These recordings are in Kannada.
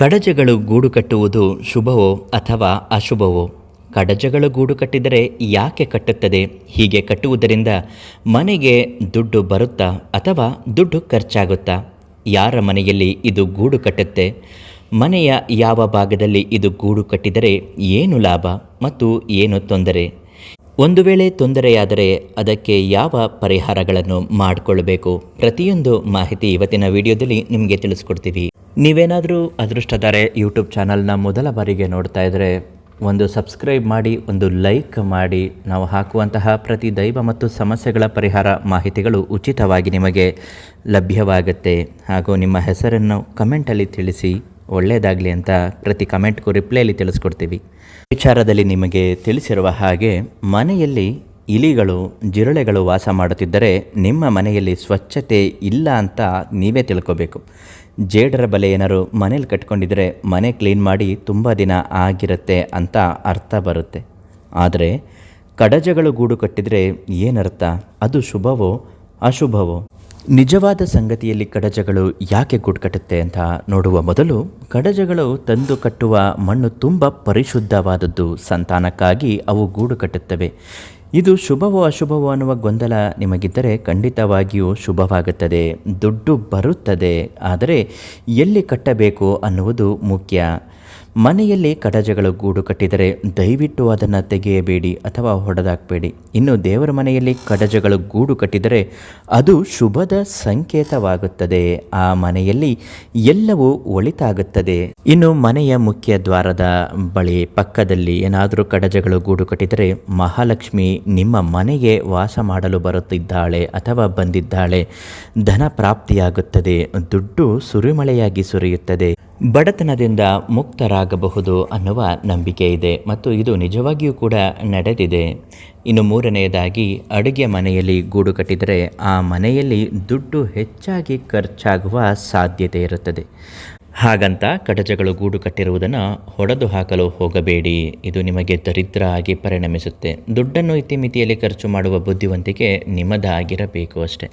ಕಡಜಗಳು ಗೂಡು ಕಟ್ಟುವುದು ಶುಭವೋ ಅಥವಾ ಅಶುಭವೋ? ಕಡಜಗಳು ಗೂಡು ಕಟ್ಟಿದರೆ ಯಾಕೆ ಕಟ್ಟುತ್ತದೆ? ಹೀಗೆ ಕಟ್ಟುವುದರಿಂದ ಮನೆಗೆ ದುಡ್ಡು ಬರುತ್ತಾ ಅಥವಾ ದುಡ್ಡು ಖರ್ಚಾಗುತ್ತಾ? ಯಾರ ಮನೆಯಲ್ಲಿ ಇದು ಗೂಡು ಕಟ್ಟುತ್ತೆ? ಮನೆಯ ಯಾವ ಭಾಗದಲ್ಲಿ ಇದು ಗೂಡು ಕಟ್ಟಿದರೆ ಏನು ಲಾಭ ಮತ್ತು ಏನು ತೊಂದರೆ? ಒಂದು ವೇಳೆ ತೊಂದರೆಯಾದರೆ ಅದಕ್ಕೆ ಯಾವ ಪರಿಹಾರಗಳನ್ನು ಮಾಡಿಕೊಳ್ಳಬೇಕು ಪ್ರತಿಯೊಂದು ಮಾಹಿತಿ ಇವತ್ತಿನ ವಿಡಿಯೋದಲ್ಲಿ ನಿಮಗೆ ತಿಳಿಸ್ಕೊಡ್ತೀವಿ. ನೀವೇನಾದರೂ ಅದೃಷ್ಟದಾರೆ ಯೂಟ್ಯೂಬ್ ಚಾನಲ್ನ ಮೊದಲ ಬಾರಿಗೆ ನೋಡ್ತಾ ಇದ್ದರೆ ಒಂದು ಸಬ್ಸ್ಕ್ರೈಬ್ ಮಾಡಿ, ಒಂದು ಲೈಕ್ ಮಾಡಿ, ನಾವು ಹಾಕುವಂತಹ ಪ್ರತಿ ದೈವ ಮತ್ತು ಸಮಸ್ಯೆಗಳ ಪರಿಹಾರ ಮಾಹಿತಿಗಳು ಉಚಿತವಾಗಿ ನಿಮಗೆ ಲಭ್ಯವಾಗುತ್ತೆ. ಹಾಗೂ ನಿಮ್ಮ ಹೆಸರನ್ನು ಕಮೆಂಟಲ್ಲಿ ತಿಳಿಸಿ ಒಳ್ಳೆಯದಾಗಲಿ ಅಂತ ಪ್ರತಿ ಕಮೆಂಟ್ಗೂ ರಿಪ್ಲೈಲಿ ತಿಳಿಸ್ಕೊಡ್ತೀವಿ. ವಿಚಾರದಲ್ಲಿ ನಿಮಗೆ ತಿಳಿಸಿರುವ ಹಾಗೆ, ಮನೆಯಲ್ಲಿ ಇಲಿಗಳು, ಜಿರಳೆಗಳು ವಾಸ ಮಾಡುತ್ತಿದ್ದರೆ, ನಿಮ್ಮ ಮನೆಯಲ್ಲಿ ಸ್ವಚ್ಛತೆ ಇಲ್ಲ ಅಂತ ನೀವೇ ತಿಳ್ಕೋಬೇಕು. ಜೇಡರ ಬಲೆ ಏನಾರು ಮನೇಲಿ ಕಟ್ಕೊಂಡಿದ್ರೆ ಮನೆ ಕ್ಲೀನ್ ಮಾಡಿ ತುಂಬ ದಿನ ಆಗಿರುತ್ತೆ ಅಂತ ಅರ್ಥ ಬರುತ್ತೆ. ಆದರೆ ಕಡಜಗಳು ಗೂಡು ಕಟ್ಟಿದರೆ ಏನರ್ಥ? ಅದು ಶುಭವೋ ಅಶುಭವೋ? ನಿಜವಾದ ಸಂಗತಿಯಲ್ಲಿ ಕಡಜಗಳು ಯಾಕೆ ಗೂಡು ಕಟ್ಟುತ್ತೆ ಅಂತ ನೋಡುವ ಮೊದಲು ಕಡಜಗಳು ತಂದು ಕಟ್ಟುವ ಮಣ್ಣು ತುಂಬ ಪರಿಶುದ್ಧವಾದದ್ದು ಸಂತಾನಕ್ಕಾಗಿ ಅವು ಗೂಡು ಕಟ್ಟುತ್ತವೆ. ಇದು ಶುಭವೋ ಅಶುಭವೋ ಅನ್ನುವ ಗೊಂದಲ ನಿಮಗಿದ್ದರೆ ಖಂಡಿತವಾಗಿಯೂ ಶುಭವಾಗುತ್ತದೆ, ದುಡ್ಡು ಬರುತ್ತದೆ, ಆದರೆ ಎಲ್ಲಿ ಕಟ್ಟಬೇಕು ಅನ್ನುವುದು ಮುಖ್ಯ. ಮನೆಯಲ್ಲಿ ಕಡಜಗಳು ಗೂಡು ಕಟ್ಟಿದರೆ ದಯವಿಟ್ಟು ಅದನ್ನು ತೆಗೆಯಬೇಡಿ ಅಥವಾ ಹೊಡೆದಾಕಬೇಡಿ. ಇನ್ನು ದೇವರ ಮನೆಯಲ್ಲಿ ಕಡಜಗಳು ಗೂಡು ಕಟ್ಟಿದರೆ ಅದು ಶುಭದ ಸಂಕೇತವಾಗುತ್ತದೆ. ಆ ಮನೆಯಲ್ಲಿ ಎಲ್ಲವೂ ಒಳಿತಾಗುತ್ತದೆ. ಇನ್ನು ಮನೆಯ ಮುಖ್ಯ ದ್ವಾರದ ಬಳಿ ಪಕ್ಕದಲ್ಲಿ ಏನಾದರೂ ಕಡಜಗಳು ಗೂಡು ಕಟ್ಟಿದರೆ ಮಹಾಲಕ್ಷ್ಮಿ ನಿಮ್ಮ ಮನೆಗೆ ವಾಸ ಮಾಡಲು ಬರುತ್ತಿದ್ದಾಳೆ ಅಥವಾ ಬಂದಿದ್ದಾಳೆ. ಧನ ಪ್ರಾಪ್ತಿಯಾಗುತ್ತದೆ. ದುಡ್ಡು ಸುರಿಮಳೆಯಾಗಿ ಸುರಿಯುತ್ತದೆ. ಬಡತನದಿಂದ ಮುಕ್ತರಾಗಬಹುದು ಅನ್ನುವ ನಂಬಿಕೆ ಇದೆ ಮತ್ತು ಇದು ನಿಜವಾಗಿಯೂ ಕೂಡ ನಡೆದಿದೆ. ಇನ್ನು ಮೂರನೆಯದಾಗಿ, ಅಡುಗೆ ಮನೆಯಲ್ಲಿ ಗೂಡು ಕಟ್ಟಿದರೆ ಆ ಮನೆಯಲ್ಲಿ ದುಡ್ಡು ಹೆಚ್ಚಾಗಿ ಖರ್ಚಾಗುವ ಸಾಧ್ಯತೆ ಇರುತ್ತದೆ. ಹಾಗಂತ ಕಡಜಗಳು ಗೂಡು ಕಟ್ಟಿರುವುದನ್ನು ಹೊಡೆದು ಹಾಕಲು ಹೋಗಬೇಡಿ. ಇದು ನಿಮಗೆ ದರಿದ್ರ ಆಗಿ ಪರಿಣಮಿಸುತ್ತೆ. ದುಡ್ಡನ್ನು ಇತಿಮಿತಿಯಲ್ಲಿ ಖರ್ಚು ಮಾಡುವ ಬುದ್ಧಿವಂತಿಕೆ ನಿಮ್ಮದಾಗಿರಬೇಕು ಅಷ್ಟೆ.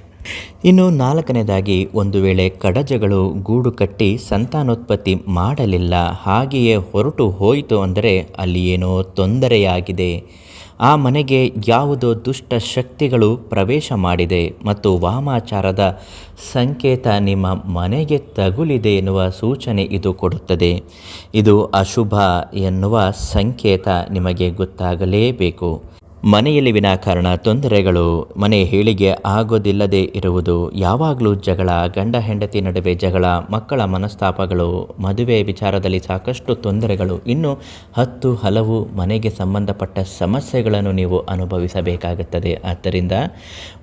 ಇನ್ನು ನಾಲ್ಕನೇದಾಗಿ, ಒಂದು ವೇಳೆ ಕಡಜಗಳು ಗೂಡು ಕಟ್ಟಿ ಸಂತಾನೋತ್ಪತ್ತಿ ಮಾಡಲಿಲ್ಲ, ಹಾಗೆಯೇ ಹೊರಟು ಹೋಯಿತು ಅಂದರೆ ಅಲ್ಲಿ ಏನೋ ತೊಂದರೆಯಾಗಿದೆ. ಆ ಮನೆಗೆ ಯಾವುದೋ ದುಷ್ಟ ಶಕ್ತಿಗಳು ಪ್ರವೇಶ ಮಾಡಿದೆ ಮತ್ತು ವಾಮಾಚಾರದ ಸಂಕೇತ ನಿಮ್ಮ ಮನೆಗೆ ತಗುಲಿದೆ ಎನ್ನುವ ಸೂಚನೆ ಇದು ಕೊಡುತ್ತದೆ. ಇದು ಅಶುಭ ಎನ್ನುವ ಸಂಕೇತ ನಿಮಗೆ ಗೊತ್ತಾಗಲೇಬೇಕು. ಮನೆಯಲ್ಲಿ ವಿನಾಕಾರಣ ತೊಂದರೆಗಳು, ಮನೆ ಹೇಳಿಗೆ ಆಗೋದಿಲ್ಲದೆ ಇರುವುದು, ಯಾವಾಗಲೂ ಜಗಳ, ಗಂಡ ಹೆಂಡತಿ ನಡುವೆ ಜಗಳ, ಮಕ್ಕಳ ಮನಸ್ತಾಪಗಳು, ಮದುವೆ ವಿಚಾರದಲ್ಲಿ ಸಾಕಷ್ಟು ತೊಂದರೆಗಳು. ಇನ್ನು ಹತ್ತು ಹಲವು ಮನೆಗೆ ಸಂಬಂಧಪಟ್ಟ ಸಮಸ್ಯೆಗಳನ್ನು ನೀವು ಅನುಭವಿಸಬೇಕಾಗುತ್ತದೆ. ಆದ್ದರಿಂದ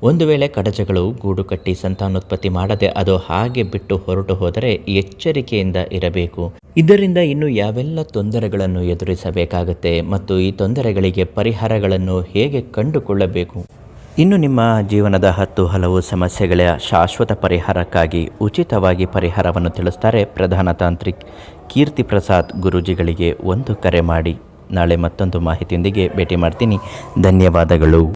ಒಂದು ವೇಳೆ ಕಡಜಗಳು, ಗೂಡು ಕಟ್ಟಿ ಸಂತಾನೋತ್ಪತ್ತಿ ಮಾಡದೆ ಅದು ಹಾಗೆ ಬಿಟ್ಟು ಹೊರಟು ಹೋದರೆ ಎಚ್ಚರಿಕೆಯಿಂದ ಇರಬೇಕು. ಇದರಿಂದ ಇನ್ನು ಯಾವೆಲ್ಲ ತೊಂದರೆಗಳನ್ನು ಎದುರಿಸಬೇಕಾಗುತ್ತೆ ಮತ್ತು ಈ ತೊಂದರೆಗಳಿಗೆ ಪರಿಹಾರಗಳನ್ನು ಹೇಗೆ ಕಂಡುಕೊಳ್ಳಬೇಕು? ಇನ್ನು ನಿಮ್ಮ ಜೀವನದ ಹತ್ತು ಹಲವು ಸಮಸ್ಯೆಗಳ ಶಾಶ್ವತ ಪರಿಹಾರಕ್ಕಾಗಿ ಉಚಿತವಾಗಿ ಪರಿಹಾರವನ್ನು ತಿಳಿಸ್ತಾರೆ ಪ್ರಧಾನ ತಾಂತ್ರಿಕ್ ಕೀರ್ತಿ ಪ್ರಸಾದ್ ಗುರೂಜಿಗಳಿಗೆ ಒಂದು ಕರೆ ಮಾಡಿ. ನಾಳೆ ಮತ್ತೊಂದು ಮಾಹಿತಿಯೊಂದಿಗೆ ಭೇಟಿ ಮಾಡ್ತೀನಿ. ಧನ್ಯವಾದಗಳು.